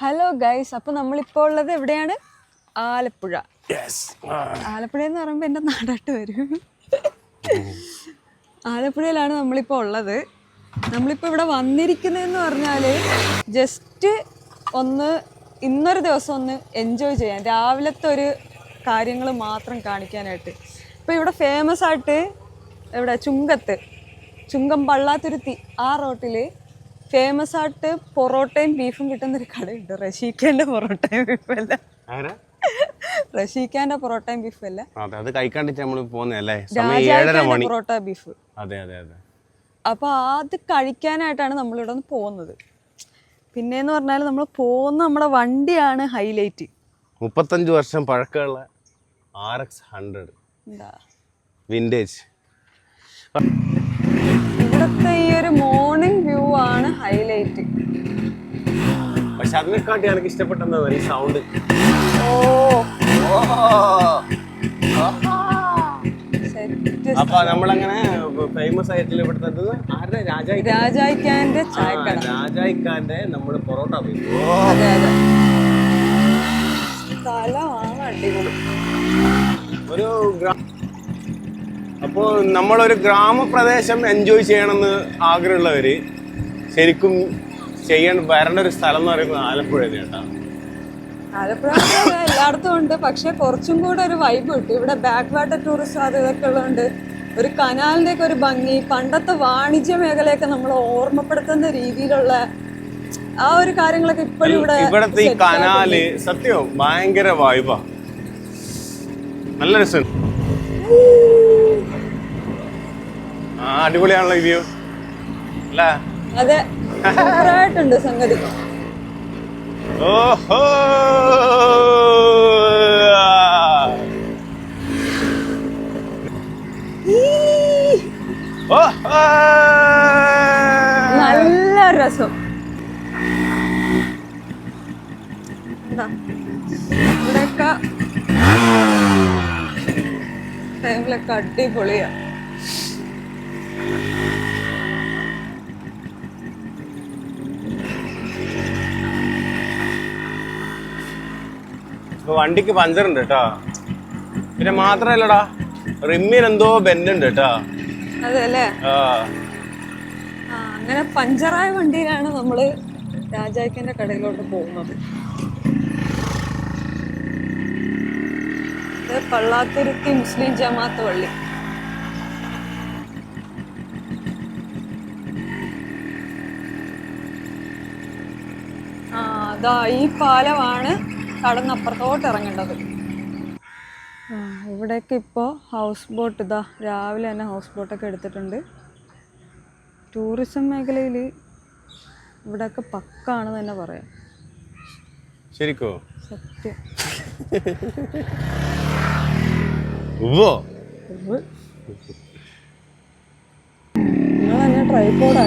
Hello guys അപ്പോൾ നമ്മളിപ്പോൾ ഉള്ളത് എവിടെയാണ്? ആലപ്പുഴ. ആലപ്പുഴ എന്ന് പറയുമ്പോൾ എന്റെ നാടാട്ട് വരും. ആലപ്പുഴയിലാണ് നമ്മളിപ്പോൾ ഉള്ളത്. നമ്മളിപ്പോൾ ഇവിടെ വന്നിരിക്കുന്നതെന്ന് പറഞ്ഞാൽ ജസ്റ്റ് ഒന്ന് ഇന്നൊരു ദിവസം ഒന്ന് എൻജോയ് ചെയ്യാൻ രാവിലത്തെ ഒരു കാര്യങ്ങൾ മാത്രം കാണിക്കാനായിട്ട്. ഇപ്പോൾ ഇവിടെ ഫേമസ് ആയിട്ട് ഇവിടെ ചുങ്കത്ത്. ചുങ്കം പള്ളാത്തുരുത്തി ആ റോട്ടിൽ ഫേമസ് ആയിട്ട് പൊറോട്ടയും ബീഫും കിട്ടുന്ന ഒരു കടയുണ്ട്. റഷീഖാന്റെ പൊറോട്ടയും ബീഫല്ല റഷീഖാന്റെ പൊറോട്ടയും ബീഫ് അല്ല. അതെ കഴിക്കാണ്ടിട്ട് നമ്മൾ പൊറോട്ട ബീഫ് അതെ അതെ അതെ. അപ്പോൾ അത് കഴിക്കാനായിട്ടാണ് നമ്മളിവിടെ നിന്ന് പോകുന്നത്. പിന്നെന്ന് പറഞ്ഞാൽ നമ്മൾ പോകുന്ന നമ്മുടെ വണ്ടിയാണ് ഹൈലൈറ്റ് മുപ്പത്തഞ്ച് വർഷം പഴക്കമുള്ള ആർ എക്സ് ഹൺഡ്രഡ് വിന്റേജ് ഇവിടുത്തെ ഈ ഒരു മോർണിംഗ് വ്യൂ ആണ് ഹൈലൈറ്റ് പക്ഷെ അതിനെക്കാട്ടി എനിക്ക് ഇഷ്ടപ്പെട്ടെന്താ ഈ സൗണ്ട് ഓ. അപ്പൊ നമ്മളങ്ങനെ ഫേമസ് ആയിട്ടുള്ള ഇവിടുത്തെ? ആരുടെ? രാജായി രാജായിക്കാന്റെ രാജായിക്കാന്റെ നമ്മൾ പൊറോട്ട പോയി സ്ഥലമാണ് അടിപൊളി. ഒരു ഗ്രാ- അപ്പോ നമ്മളൊരു ഗ്രാമപ്രദേശം എൻജോയ് ചെയ്യണമെന്ന് ആഗ്രഹമുള്ളവർ ശരിക്കും ചെയ്യേണ്ട വരേണ്ട ഒരു സ്ഥലം എന്ന് പറയുന്നത് ആലപ്പുഴ കേട്ടോ ആലപ്പുഴ എല്ലായിടത്തും ഉണ്ട് പക്ഷെ കുറച്ചും കൂടെ ഒരു വൈബ് കിട്ടും. ഇവിടെ ബാക്ക് വാട്ടർ ടൂറിസ്റ്റ് അത് ഇതൊക്കെ ഉള്ളതുകൊണ്ട് ഒരു കനാലിന്റെയൊക്കെ ഒക്കെ ഒരു ഭംഗി പണ്ടത്തെ വാണിജ്യ മേഖലയൊക്കെ നമ്മൾ ഓർമ്മപ്പെടുത്തുന്ന രീതിയിലുള്ള ആ ഒരു കാര്യങ്ങളൊക്കെ ഇപ്പോഴും ഇവിടെ ഇവിടത്തെ ഈ കനാല് സത്യം ഭയങ്കര വൈബാ നല്ല രസം അടിപൊളിയാണല്ലോ വ്യൂ അല്ലേ? അതെ സൂപ്പറായിട്ടുണ്ട് സംഗതി. ഓഹോ! നല്ല രസം. ഇവിടെയൊക്കെ. ടൈമിലൊക്കെ അടിപൊളിയാ. വണ്ടിക്ക് പഞ്ചറുണ്ട് കേട്ടോ. പിന്നെ മാത്രല്ലടാ റിമ്മിന് എന്തോ ബെൻഡുണ്ട് കേട്ടോ. അതെല്ലേ? അങ്ങനെ പഞ്ചറായ വണ്ടിയിലാണ് നമ്മൾ രാജാക്കന്റെ കടയിലോട്ട് പോകുന്നത്. ഇത് പള്ളാത്തുരുത്തി മുസ്ലിം ജമാഅത്ത് പള്ളി. ആ അതാ ഈ പാലമാണ് കടന്നപ്പുറത്തോട്ട് ഇറങ്ങേണ്ടത് ഇവിടേക്ക് ഇപ്പോൾ ഹൗസ് ബോട്ട് ഇതാ രാവിലെ തന്നെ ഹൗസ് ബോട്ടൊക്കെ എടുത്തിട്ടുണ്ട്. ടൂറിസം മേഖലയിൽ ഇവിടെയൊക്കെ പക്കാണെന്ന് തന്നെ പറയാം. ശരിക്കോ? സത്യം. നിങ്ങൾ തന്നെ ട്രൈപോഡ്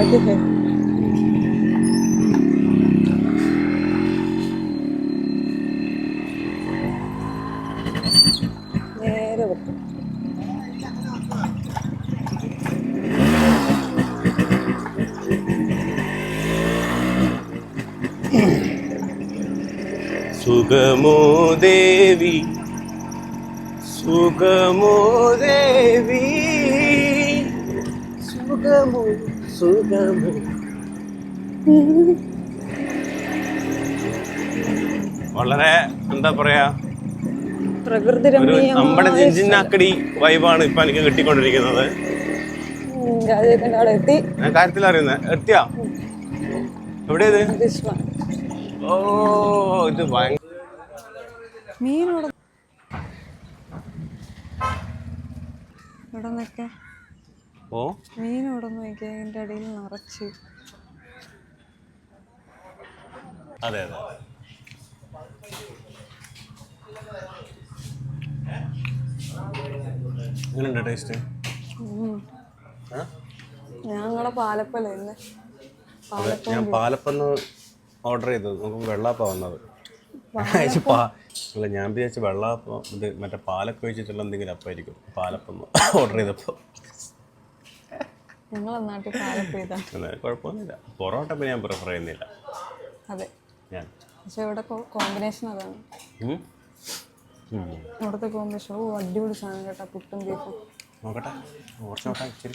സുഖമോ ദേവി സുഖമോ ദേവി സുഖമോ സുഖമോ. വളരെ എന്താ പറയാ ഒരു നമ്മുടെ ജിഞ്ചിനാക്കടി വൈബാണ് ഇപ്പൊ എനിക്ക് കിട്ടിക്കൊണ്ടിരിക്കുന്നത്. ഞാൻ കാര്യത്തിൽ അറിയുന്നത് എത്തിയാ? എവിടെയത്? ഓ ഇത് മീനോട് ഇവിടെ ഓ? ഇവിടെ നോക്കി അതിന്റെ അടിയിൽ നിറച്ച്. അതെ അതെ. എങ്ങനെയുണ്ട് ടേസ്റ്റ് ഉം. ഞങ്ങളെ പാലപ്പല ഇന്ന് ഞാൻ പാലപ്പന്ന് ഓർഡർ ചെയ്തത്. നമുക്ക് വെള്ളാപ്പ വന്നത്. അല്ല ഞാൻ വിചാരിച്ചു വെള്ളാപ്പം ഇത് മറ്റേ പാലൊക്കെ വെച്ചിട്ടുള്ള എന്തെങ്കിലും അപ്പായിരിക്കും. പാലപ്പം ഓർഡർ ചെയ്തപ്പോൾ കുഴപ്പമൊന്നുമില്ല. പൊറോട്ട ഞാൻ പ്രിഫർ ചെയ്യുന്നില്ല. അതെ. ഞാൻ. പക്ഷെ ഇവിടെ കോമ്പിനേഷൻ അതാണ്. ഇവിടുത്തെ കോമ്പിനേഷൻ ഓ അടിപൊളി സാധനം കേട്ടോ പുട്ടും ബീഫും നോക്കട്ടെ. കുറച്ച് നോക്കാം ഇച്ചിരി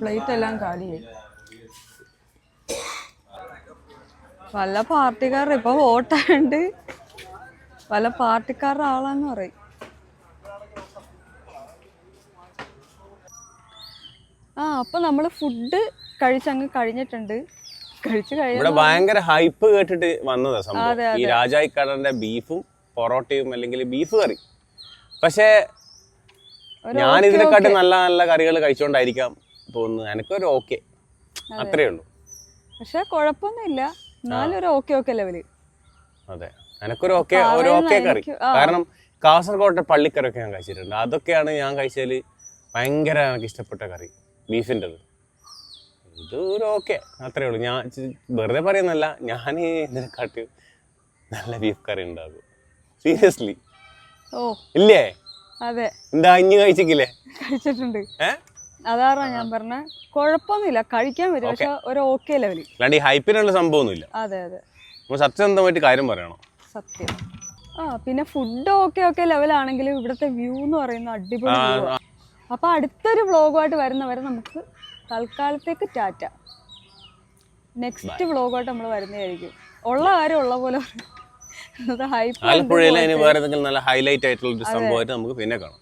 പ്ലേറ്റ് എല്ലാം കാലിയായി. പല പാർട്ടിക്കാരുടെ ഇപ്പൊ വോട്ടാണ്ട് പല പാർട്ടിക്കാരുടെ ആളാന്ന് പറയും. ആ അപ്പൊ നമ്മൾ ഫുഡ് കഴിച്ചങ്ങ് കഴിഞ്ഞിട്ടുണ്ട്. കഴിച്ചു ഇവിടെ ഭയങ്കര ഹൈപ്പ് കേട്ടിട്ട് വന്നതാ സംഭവം. ഈ രാജായിക്കടന്റെ ബീഫും പൊറോട്ടയും അല്ലെങ്കിൽ ബീഫ് കറി. പക്ഷേ ഞാൻ ഇതിനെക്കാട്ടി നല്ല നല്ല കറികൾ കഴിച്ചുകൊണ്ടായിരിക്കാം തോന്നുന്നത്. എനിക്കൊരു ഓക്കെ അത്രേ ഉള്ളൂ. പക്ഷെ കുഴപ്പമൊന്നുമില്ല എന്നാലും ഒരു ഓക്കെ ഓക്കെ ലെവൽ അതെ. എനിക്കൊരു ഓക്കെ ഒരു ഓക്കെ കറി. കാരണം കാസർഗോട്ടെ പള്ളിക്കറിയൊക്കെ ഞാൻ കഴിച്ചിട്ടുണ്ട്. അതൊക്കെയാണ് ഞാൻ കഴിച്ചതിൽ ഭയങ്കര എനിക്ക് ഇഷ്ടപ്പെട്ട കറി. ബീഫിന്റെത് ഇത് ഒരു ഓക്കെ അത്രേ ഉള്ളൂ. ഞാൻ വെറുതെ പറയുന്നല്ല ഞാൻ ഇതിനെക്കാട്ടി നല്ല ബീഫ് കറി ഉണ്ടാകും സീരിയസ്ലി ഓ. ഇല്ലേ? അതെ. എന്താ ഇഞ്ഞ് കഴിച്ചിക്കില്ലേ? കഴിച്ചിട്ടുണ്ട്. അതാറാ ഞാൻ പറഞ്ഞ? കുഴപ്പമൊന്നുമില്ല. കഴിക്കാൻ വരും പക്ഷെ ഒരു ഓക്കെ ലെവലിൽ അല്ലാണ്ട് ഈ ഹൈപ്പിനുള്ള സംഭവമൊന്നുമില്ല. അതെ അതെ. നമ്മൾ സത്യസന്ധമായിട്ട് കാര്യം പറയണം? സത്യം. ആ പിന്നെ ഫുഡ് ഓക്കെ ഓക്കെ ലെവലാണെങ്കിലും ഇവിടുത്തെ വ്യൂ എന്ന് പറയുന്നത് അടിപൊളി അപ്പൊ അടുത്തൊരു വ്ളോഗുമായിട്ട് വരുന്നവരെ നമുക്ക് തൽക്കാലത്തേക്ക് ടാറ്റ. നെക്സ്റ്റ് വ്ളോഗുമായിട്ട് നമ്മൾ വരുന്നതായിരിക്കും. ഉള്ള കാര്യം ഉള്ള പോലെ ആലപ്പുഴയിലെ വേറെ ഏതെങ്കിലും നല്ല ഹൈലൈറ്റ് ആയിട്ടുള്ള ഒരു സംഭവമായിട്ട് നമുക്ക് പിന്നെ കാണാം.